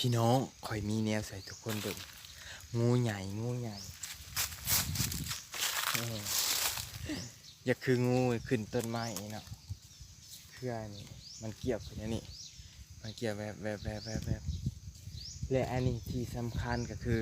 พี่น้องคอยมีแนวใส่ทุกคนเบิ่งงูใหญ่งูใหญ่อย่าคืองูขึ้นต้นไม้เนาะเครือนี่มันเกี่ยวขึ้นอันนี้มันเกี่ยวแบบแบบแบบแบบแบบและอันนี้ที่สำคัญก็คือ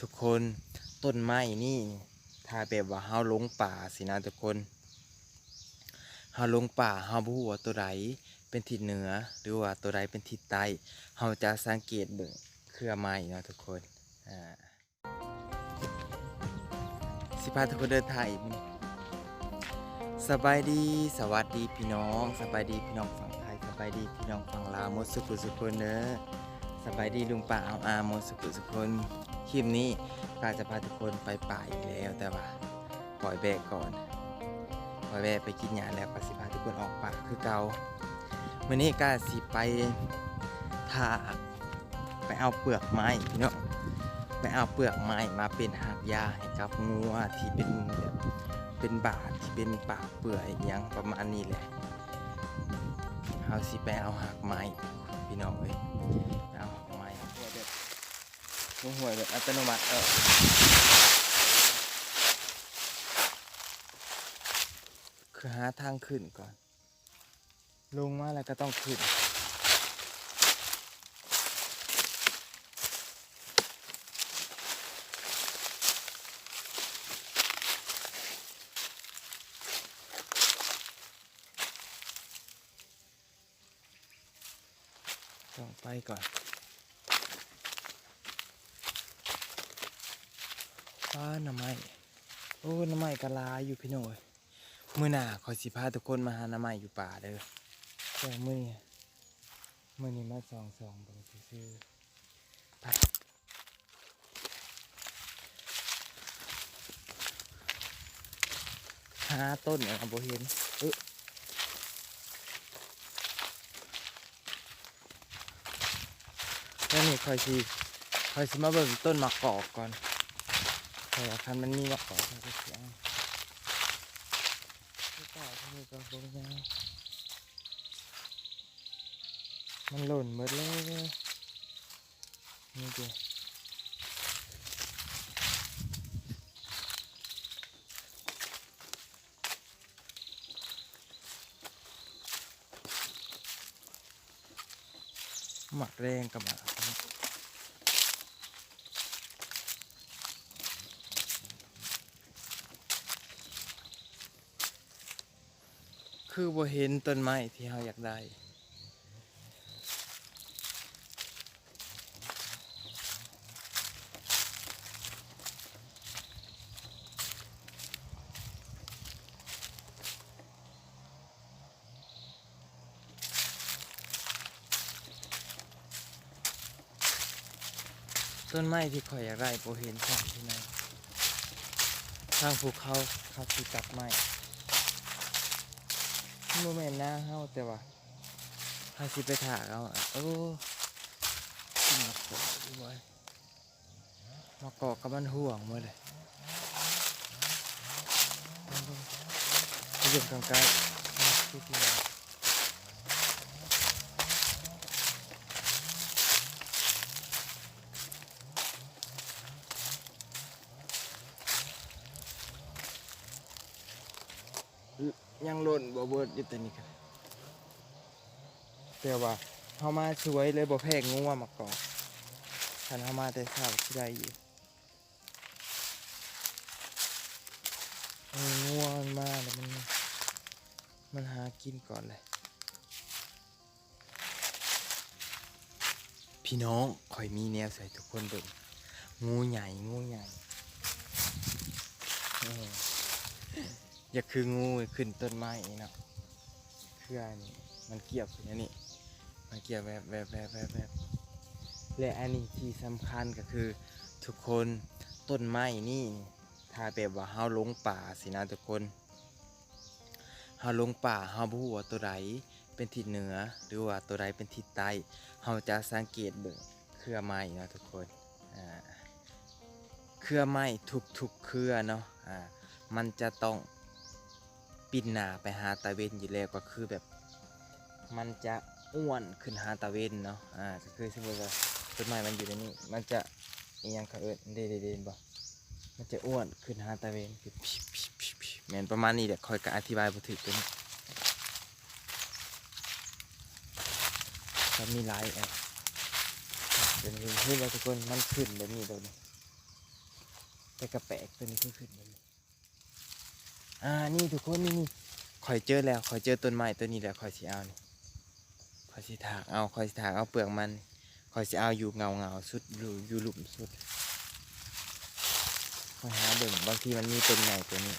ทุกคนต้นไม้นี่ถ้าแบบว่าเฮาลงป่าสินะทุกคน เฮาลงป่าเฮาบ่ฮู้ว่าตัวใดเป็นทิศเหนือหรือว่าตัวใดเป็นทิศใต้เฮาจะสังเกตเบิ่งเครือไม้เนาะทุกคนอ่าสิพาทุกคนเดินทางอีกมื้อสบายดีสวัสดีพี่น้อง สบายดีพี่น้องฝั่งไทยสบายดีพี่น้องฝั่งลาวหมดสุขสุขคนเด้อสบายดีลุงป้าเอาอาหมดสุขสุขคนคลิปนี้ก็จะพาทุกคนไปป่าอีกแล้วแต่ว่าปล่อยแบกก่อน ปล่อยแบกไปกินหญ้าแล้วก็สิพาทุกคนออกป่าคือเก่ามื่อนี้ก็สิไปทาไปเอาเปลือกไม้พี่น้องไปเอาเปลือกไม้มาเป็นหากยาให้กับงูที่เป็นแบบเป็นบาดที่เป็นปากเปื่อยอิหยังประมาณนี้แหละเอาสิไปเอาหากไม้พี่น้องเอ้ยเอาหากไม้หัวแบบหัวแบบอัตโนมัติเออ คือ หาทางขึ้นก่อน ลงมาแล้วก็ต้องขึ้น ต้องไปก่อน ฟ้าหน่อไม้ โอ้หน่อไม้กะลาอยู่พี่หน่อย มื่อหน้าขอยสิพาทุกคนมาหาหน้าใหม่อยู่ป่าเด้อแต่มื่อนี้มื่อนี้มาสองสองเบิ่งซื่อไปหาต้นเนี่ยบ่เห็นเออแล้วนี่คอยสิคอยสิมาเบิ่งต้นมะกอกก่อนแต่ว่าคันมันมีมะกอกมันก็เสียง ต่อก็บงยาวมันหล่นหมดเลยนี่เดียวหมักแรงกับมัก คือบ่เห็นต้นไม้ที่เราอยากได้ ต้นไม้ที่ข่อยอยากได้บ่เห็นทางที่ไหนทางภูเขาเขาสิตัดไม้ โมเมนต์หน้าเฮาแต่ว่าถ้าสิไปถ่าเขาอะโอ้ขึ้นมาเกาะด้วยมาเกาะกับมันห่วงมาเลยไปยืนกลางใกล้ที่ที่ ยังหล่นบ่เบิดอยู่แต่นี่ครับแต่ว่าเฮามาช่วยเลยบ่แพงงัวมาเกาะคันเฮามาแต่เช้าสิได้อยู่งัวมันมาแล้วมันมันหากินก่อนเลยพี่น้องคอยมีแนวใส่ทุกคนเบิ่งงูใหญ่งูใหญ่ อย่าคืองูขึ้นต้นไม้เนาะเครือนี่มันเกี่ยวขึ้นอันนี้มันเกี่ยวแบบแบบแบบแบบแบบและอันนี้ที่สำคัญก็คือทุกคนต้นไม้นี่ถ้าแบบว่าเฮาลงป่าสินะทุกคนเฮาลงป่าเฮาบ่ฮู้ว่าตัวใดเป็นทิศเหนือหรือว่าตัวใดเป็นทิศใต้เราจะสังเกตเบิ่งเครือไม้เนาะทุกคนอ่าเครือไม้ทุกๆเครือเนาะอ่ามันจะต้อง ปินหน้าไปหาตาเวนอยู่แล้วก็คือแบบ มันจะอ้วนขึ้นหาตาเวนเนาะอ่าก็คือสมมติว่าต้นไม้มันอยู่ในนี้มันจะอียังเขาเอินเดเดเดนบ่มันจะอ้วนขึ้นหาตะเวนคือพิบพิพิพิแมนประมาณนี้แหละคอยก็อธิบายบ่ถูกตัวนี้ก็มีหลายแอบเป็นเห็นเห็นแล้วทุกคนมันขึ้นแบบนี้ตัวนี้แต่กระแปลกตัวนี้ขึ้นขึ้นแบบนี้ อ่านี่ทุกคนนี่นี่คอยเจอแล้วคอยเจอต้นไม้ตัวนี้แล้วคอยสิเอานี่คอยสิถากเอาคอยสิถากเอาเปลือกมันคอยจะเอาอยู่เงาเงาสุดอยู่อยู่หลุมสุดคอยหาเบิ่งบางทีมันมีต้นใหญ่ตัวนี้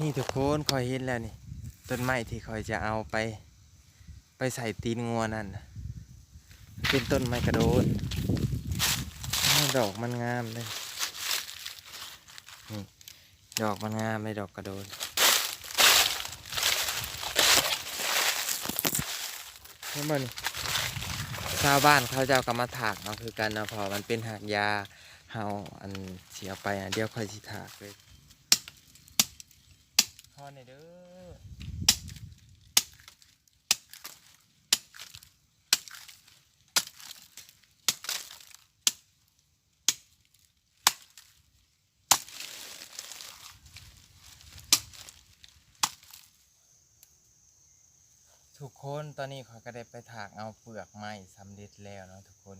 นี่ทุกคนคอยเห็นแล้วนี่ต้นไม้ที่คอยจะเอาไป ไปใส่ตีนงัวนั่นเป็นต้นไม้กระโดดอ้าดอกมันงามเลยดอกมันงามเลยดอกกระโดนเห็นบ่นี่ชาวบ้านเขาจะเอากรรมาถากเอาคือกันเนาะพอมันเป็นหากยาเฮาอันเสียไปอะเดี๋ยวค่อยสิถากเลยพอในเด้อ ทุกคนตอนนี้เขาก็ได้ไปถากเอาเปลือกไม้สำเร็จแล้วเนาะทุกคน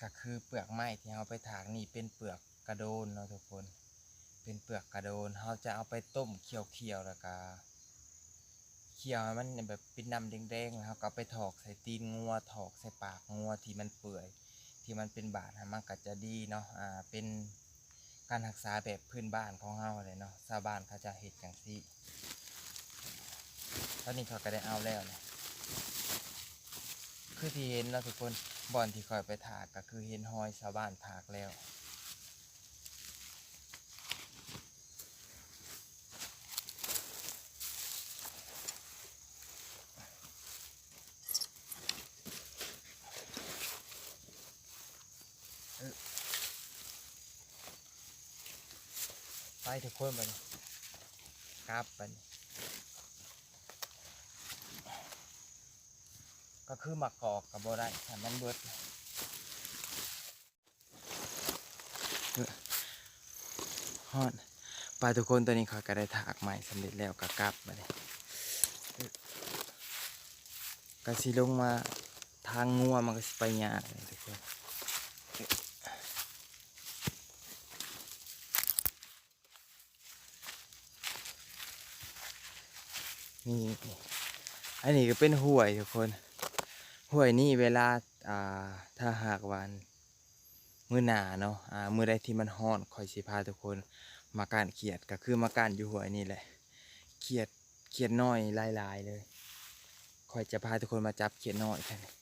ก็คือเปลือกไม้ที่เราไปถากนี่เป็นเปลือกกระโดนเนาะทุกคน เป็นเปลือกกระโดนเราจะเอาไปต้มเคี่ยวๆแล้วก็เคี่ยวให้มันแบบเป็นน้ำแดงๆแล้วก็ไปถอกใส่ตีนงัวถอกใส่ปากงัวที่มันเปื่อย ที่มันเป็นบาดมันก็จะดีเนาะอ่าเป็นการรักษาแบบพื้นบ้านของเราเลยเนาะชาวบ้านเขาจะเห็ดอย่างซี่ตอนนี้เขาก็ได้เอาแล้วเนี่ย คือที่เห็นเนาะทุกคนบอนที่คอยไปถากก็คือเห็นหอยชาวบ้านถากแล้วไปทุกคนไปกราบไป ก็คือมักอกกับโบได้แต่มันเบิดฮอดไปทุกคนตอนนี้เขาก็ได้ถากใหม่สำเร็จแล้วก็กลับมาเลยก็สิลงมาทางงัวมันก็สิไปยากทุกคนนี่อันนี้ก็เป็นห้วยทุกคน ห้วยนี่เวลาอ่าถ้าหากวันมือหนาเนาะอ่ามือใดที่มันฮ้อนคอยสิพาทุกคนมาการเขียดก็คือมาการอยู่ห้วยนี่แหละเขียดเขียดน้อยหลายๆเลยคอยจะพาทุกคนมาจับเขียดน้อยแค่นี้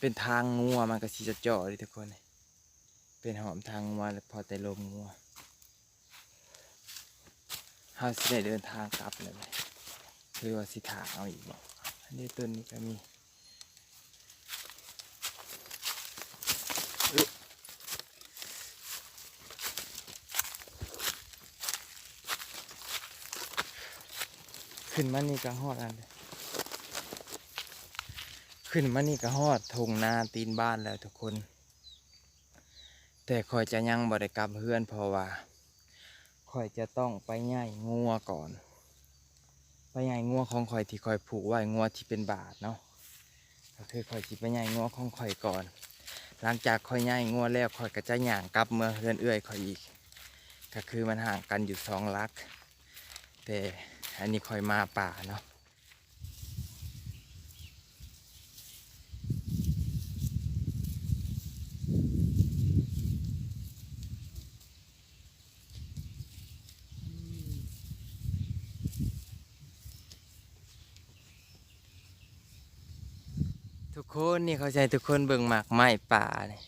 เป็นทางงัวมันก็สิจะเจาะเลยทุกคน เป็นหอมทางงัวแล้วพอแต่ลมงัวเฮาสิได้เดินทางกลับเลย หรือว่าสิถาเอาอีกบอันนี้ต้นนี้ก็มีขึ้นมานี่ก็ฮอดอันเลยขึ้นมานี่ก็ฮอดทงนาตีนบ้านแล้วทุกคน แต่คอยจะยังบ่ได้กลับเฮือนเพราะว่าข่อยจะต้องไปย่ายงัวก่อน ไปย่ายงัวของข่อยที่ข่อยผูกไว้งัวที่เป็นบาทเนาะก็คือข่อยที่ไปย่ายงัวของข่อยก่อน หลังจากข่อยย่ายงัวแล้วข่อยก็จะย่างกลับเมื่อเรื่อนเอื้อยข่อยอีก ก็คือมันห่างกันอยู่สองลัก แต่อันนี้ข่อยมาป่าเนาะ คนนี่เขาใจทุกคนเบิ่งหมากไม้ป่านี่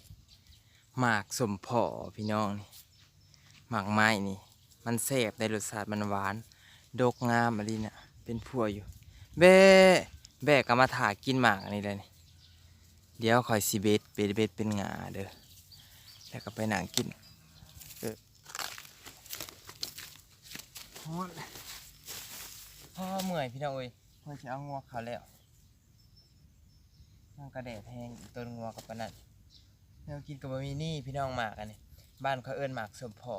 หมากสมพอพี่น้องนี่หมากไม้นี่ มันแซ่บในรสชาติมันหวาน ดกงามอะไรเนี่ยเป็นพัวอยู่ แบ่แบ่ก็มาถากินหมากอันนี้เลยนี่เดี๋ยวคอยสิเบ็ดเบ็ดเบ็ดเป็นงาเด้อแล้วก็ไปหนังกินฮอนพ่อเมื่อยพี่น้องเอ้ยเพื่อจะเอางัวเขาแล้ว นั่งกระแดดแห้งอีกต้นงัวกับปานนันแนวกินกับบะหมี่นี่พี่น้องหมากอันนี้บ้านเขาเอิ้นหมากสมพอ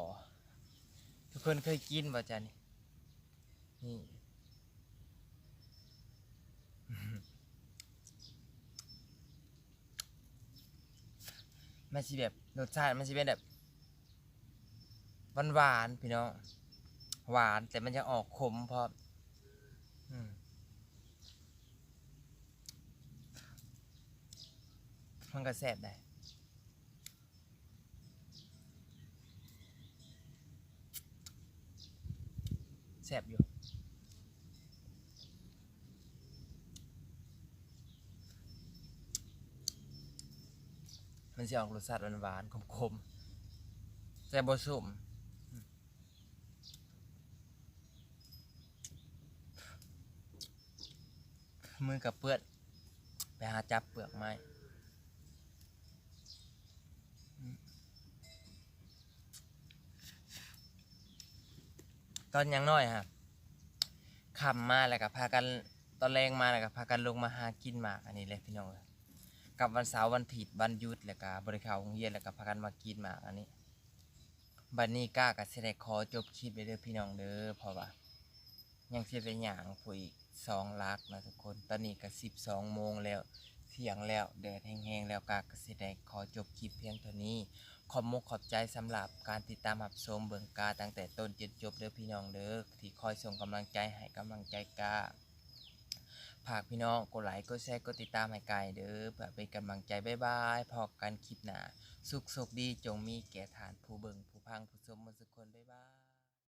ทุกคนเคยกินบ่จ๊ะนี่นี่มันสิแบบรสชาติมันสิเป็นแบบหวานหวานๆพี่น้องหวานแต่มันจะออกขมเพราะอืม มันก็แซ่บได้แซ่บอยู่มันจะออกรสชาติหวานๆขมๆแต่บ่สุ่มอืมมือกับเปื้อนไปหาจับเปลือกไม้ ตอนยังน้อยฮะคำมาแล้วก็พากันตอนแรงมาแล้วก็พากันลงมาหากินหมากอันนี้เลยพี่น้องเอ้ยกับวันเสาร์วันผิดวันหยุดแล้วก็บริการโรงเรียนแล้วก็พากันมากินหมากอันนี้บัดนี้กล้ากับเสด็ขอจบคลิปไปเด้อพี่น้องเด้อเพราะว่ายังเสียไปหยางผู้อีกสองลักนะทุกคนตอนนี้ก็สิบสองโมงแล้ว เที่ยงแล้วแดดแห้งๆแล้วกากับเสได็ขอจบคลิปเพียงเท่านี้ ขอบมุกขอบใจสำหรับการติดตามรับชมเบิงกาตั้งแต่ต้นจนจบเด้อพี่น้องเด้อที่คอยส่งกำลังใจให้กำลังใจกาฝากพี่น้องกดไลค์กดแชร์กดติดตามให้ไกลเด้อเพื่อเป็นกำลังใจบ๊ายบายพอกันคลิปหนาสุขสุขดีจงมีแก่ฐานผู้เบิงผู้พังผู้ชมมดทุกคนบ๊ายบาย